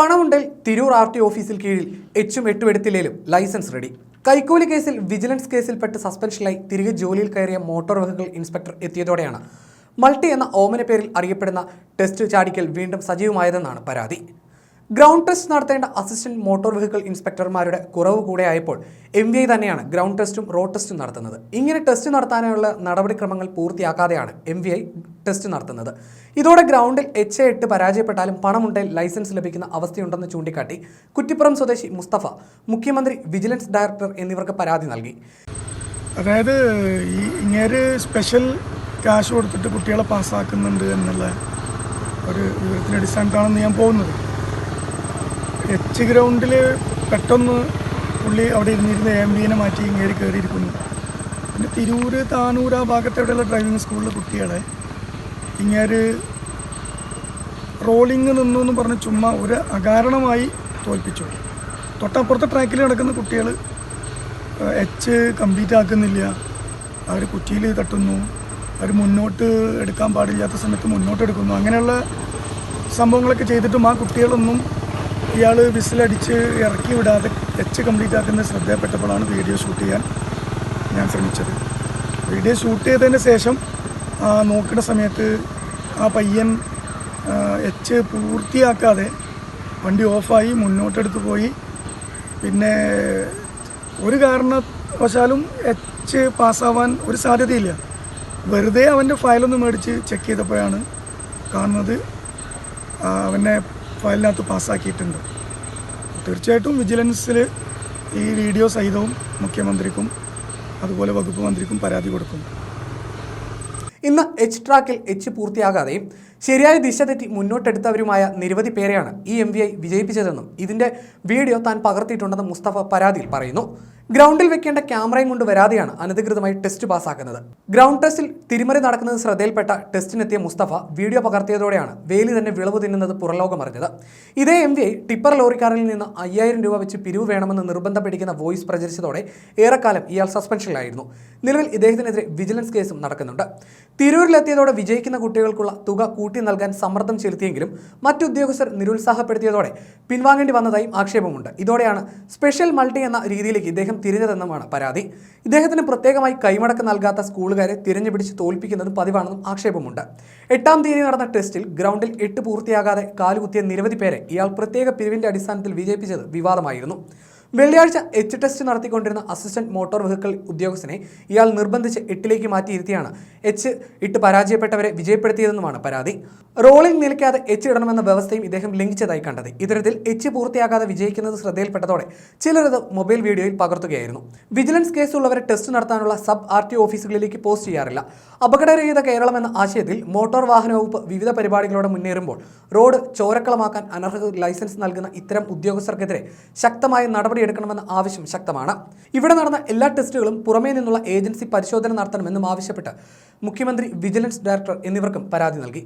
പണമുണ്ടൽ Tirur R T ഓഫീസിൽ കീഴിൽ എച്ചും എട്ടും എടുത്തില്ലേലും ലൈസൻസ് റെഡി. കൈക്കൂലി കേസിൽ വിജിലൻസ് കേസിൽപ്പെട്ട് സസ്പെൻഷനിലായി തിരികെ ജോലിയിൽ കയറിയ മോട്ടോർ വെഹിക്കിൾ ഇൻസ്പെക്ടർ എത്തിയതോടെയാണ് മൾട്ടി എന്ന ഓമന പേരിൽ അറിയപ്പെടുന്ന ടെസ്റ്റ് ചാടിക്കൽ വീണ്ടും സജീവമായതെന്നാണ് പരാതി. ഗ്രൗണ്ട് ടെസ്റ്റ് നടത്തേണ്ട അസിസ്റ്റന്റ് മോട്ടോർ വെഹിക്കിൾ ഇൻസ്പെക്ടർമാരുടെ കുറവ് കൂടെ ആയപ്പോൾ എം വി ഐ തന്നെയാണ് ഗ്രൗണ്ട് ടെസ്റ്റും റോഡ് ടെസ്റ്റും നടത്തുന്നത്. ഇങ്ങനെ ടെസ്റ്റ് നടത്താനുള്ള നടപടിക്രമങ്ങൾ പൂർത്തിയാക്കാതെയാണ് എം വി ഐ ടെസ്റ്റ് നടത്തുന്നത്. ഇതോടെ ഗ്രൗണ്ടിൽ എച്ച് എ എട്ട് പരാജയപ്പെട്ടാലും പണമുണ്ടെങ്കിൽ ലൈസൻസ് ലഭിക്കുന്ന അവസ്ഥയുണ്ടെന്ന് ചൂണ്ടിക്കാട്ടി കുറ്റിപ്പുറം സ്വദേശി മുസ്തഫ മുഖ്യമന്ത്രി വിജിലൻസ് ഡയറക്ടർ എന്നിവർക്ക് പരാതി നൽകി. അതായത് ഈ ഇങ്ങേര് സ്പെഷ്യൽ ക്യാഷ് കൊടുത്തിട്ട് കുട്ടികളെ പാസ്സാക്കുന്നുണ്ട് എന്നുള്ള ഒരു വിവരത്തിന്റെ അടിസ്ഥാനത്താണെന്ന് ഞാൻ പോകുന്നത്. എച്ച് ഗ്രൗണ്ടിൽ പെട്ടെന്ന് പുള്ളി അവിടെ ഇരുന്നിരുന്ന എം മാറ്റി ഇങ്ങേര് കയറിയിരിക്കുന്നു പിന്നെ തിരൂർ താനൂർ ആ ഭാഗത്ത് എവിടെയുള്ള ഡ്രൈവിംഗ് സ്കൂളിലെ കുട്ടികളെ ഇങ്ങേര് റോളിങ് നിന്നു എന്ന് പറഞ്ഞ് ചുമ്മാ ഒരു അകാരണമായി തോൽപ്പിച്ചു. തൊട്ടപ്പുറത്തെ ട്രാക്കിൽ നടക്കുന്ന കുട്ടികൾ എച്ച് കംപ്ലീറ്റ് ആക്കുന്നില്ല. അവർ കുറ്റിയിൽ തട്ടുന്നു. അവർ മുന്നോട്ട് എടുക്കാൻ പാടില്ലാത്ത സമയത്ത് മുന്നോട്ട് എടുക്കുന്നു. അങ്ങനെയുള്ള സംഭവങ്ങളൊക്കെ ചെയ്തിട്ടും ആ കുട്ടികളൊന്നും ഇയാൾ വിസിലടിച്ച് ഇറക്കി വിടാതെ എച്ച് കംപ്ലീറ്റ് ആക്കുന്ന ശ്രദ്ധയപ്പെട്ടപ്പോഴാണ് വീഡിയോ ഷൂട്ട് ചെയ്യാൻ ഞാൻ ശ്രമിച്ചത്. വീഡിയോ ഷൂട്ട് ചെയ്തതിന് ശേഷം നോക്കുന്ന സമയത്ത് ആ പയ്യൻ എച്ച് പൂർത്തിയാക്കാതെ വണ്ടി ഓഫായി മുന്നോട്ടെടുത്ത് പോയി. പിന്നെ ഒരു കാരണവശാലും എച്ച് പാസ്സാവാൻ ഒരു സാധ്യതയില്ല. വെറുതെ അവന്റെ ഫയലൊന്ന് മേടിച്ച് ചെക്ക് ചെയ്തപ്പോഴാണ് കാണുന്നത്. അവനെ ഫയലിനകത്ത് പാസ്സാക്കിയിട്ടുണ്ട്. തീർച്ചയായിട്ടും വിജിലൻസിൽ ഈ വീഡിയോ സഹിതവും മുഖ്യമന്ത്രിക്കും അതുപോലെ വകുപ്പ് മന്ത്രിക്കും പരാതി കൊടുക്കും ഇന്ന് എച്ച് ട്രാക്കിൽ എച്ച് പൂർത്തിയാകാതെയും ശരിയായ ദിശ തെറ്റി മുന്നോട്ടെടുത്തവരുമായ നിരവധി പേരെയാണ് ഈ എം വി ഐ വിജയിപ്പിച്ചതെന്നും ഇതിന്റെ വീഡിയോ താൻ പകർത്തിയിട്ടുണ്ടെന്നും മുസ്തഫ പരാതിയിൽ പറയുന്നു. ഗ്രൗണ്ടിൽ വെക്കേണ്ട ക്യാമറയും കൊണ്ട് വരാതെയാണ് അനധികൃതമായി ടെസ്റ്റ് പാസ്സാക്കുന്നത്. ഗ്രൗണ്ട് ടെസ്റ്റിൽ തിരിമറി നടക്കുന്നത് ശ്രദ്ധയിൽപ്പെട്ട ടെസ്റ്റിനെത്തിയ മുസ്തഫ വീഡിയോ പകർത്തിയതോടെയാണ് വേലി തന്നെ വിളവ് തിന്നുന്നത് പുറലോകമറിഞ്ഞത് ഇതേ എം വി ടിപ്പർ ലോറിക്കാരിൽ നിന്ന് അയ്യായിരം രൂപ വെച്ച് പിരിവ് വേണമെന്ന് നിർബന്ധം പിടിക്കുന്ന വോയിസ് പ്രചരിച്ചതോടെ ഏറെക്കാലം ഇയാൾ സസ്പെൻഷനിലായിരുന്നു. നിലവിൽ ഇദ്ദേഹത്തിനെതിരെ വിജിലൻസ് കേസും നടക്കുന്നുണ്ട്. തിരൂരിലെത്തിയതോടെ വിജയിക്കുന്ന കുട്ടികൾക്കുള്ള തുക കൂട്ടി നൽകാൻ സമ്മർദ്ദം ചെലുത്തിയെങ്കിലും മറ്റുദ്യോഗസ്ഥർ നിരുത്സാഹപ്പെടുത്തിയതോടെ പിൻവാങ്ങേണ്ടി വന്നതായും ആക്ഷേപമുണ്ട്. ഇതോടെയാണ് സ്പെഷ്യൽ മൾട്ടി എന്ന രീതിയിലേക്ക് ഇദ്ദേഹം തിരിഞ്ഞതെന്നുമാണ് പരാതി. ഇദ്ദേഹത്തിന് പ്രത്യേകമായി കൈമടക്ക് നൽകാത്ത സ്കൂളുകാരെ തിരഞ്ഞുപിടിച്ച് തോൽപ്പിക്കുന്നതും പതിവാണെന്നും ആക്ഷേപമുണ്ട്. എട്ടാം തീയതി നടന്ന ടെസ്റ്റിൽ ഗ്രൗണ്ടിൽ എട്ട് പൂർത്തിയാകാതെ കാലുകുത്തിയ നിരവധി പേരെ ഇയാൾ പ്രത്യേക പിരിവിന്റെ അടിസ്ഥാനത്തിൽ വിജയിപ്പിച്ചത് വിവാദമായിരുന്നു. വെള്ളിയാഴ്ച എച്ച് ടെസ്റ്റ് നടത്തിക്കൊണ്ടിരുന്ന അസിസ്റ്റന്റ് മോട്ടോർ വെഹിക്കിൾ ഉദ്യോഗസ്ഥനെ ഇയാൾ നിർബന്ധിച്ച് എട്ടിലേക്ക് മാറ്റിയിരുത്തിയാണ് എച്ച് ഇട്ട് പരാജയപ്പെട്ടവരെ വിജയപ്പെടുത്തിയതെന്നുമാണ് പരാതി. റോളിംഗ് നിലയ്ക്കാതെ എച്ച് ഇടണമെന്ന വ്യവസ്ഥയും ഇദ്ദേഹം ലംഘിച്ചതായി കണ്ടത്. ഇത്തരത്തിൽ എച്ച് പൂർത്തിയാകാതെ വിജയിക്കുന്നത് ശ്രദ്ധയിൽപ്പെട്ടതോടെ ചിലരത് മൊബൈൽ വീഡിയോയിൽ പകർത്തുകയായിരുന്നു. വിജിലൻസ് കേസുള്ളവരെ ടെസ്റ്റ് നടത്താനുള്ള സബ് ആർ ടി ഓഫീസുകളിലേക്ക് പോസ്റ്റ് ചെയ്യാറില്ല. അപകടരഹിത കേരളം എന്ന ആശയത്തിൽ മോട്ടോർ വാഹന വകുപ്പ് വിവിധ പരിപാടികളോടെ മുന്നേറുമ്പോൾ റോഡ് ചോരക്കളമാക്കാൻ അനർഹ ലൈസൻസ് നൽകുന്ന ഇത്തരം ഉദ്യോഗസ്ഥർക്കെതിരെ ശക്തമായ നടപടിയെടുക്കണമെന്ന ആവശ്യം ശക്തമാണ്. ഇവിടെ നടന്ന എല്ലാ ടെസ്റ്റുകളും പുറമേ നിന്നുള്ള ഏജൻസി പരിശോധന നടത്തണമെന്നും ആവശ്യപ്പെട്ട് മുഖ്യമന്ത്രി വിജിലൻസ് ഡയറക്ടർ എന്നിവർക്കും പരാതി നൽകി.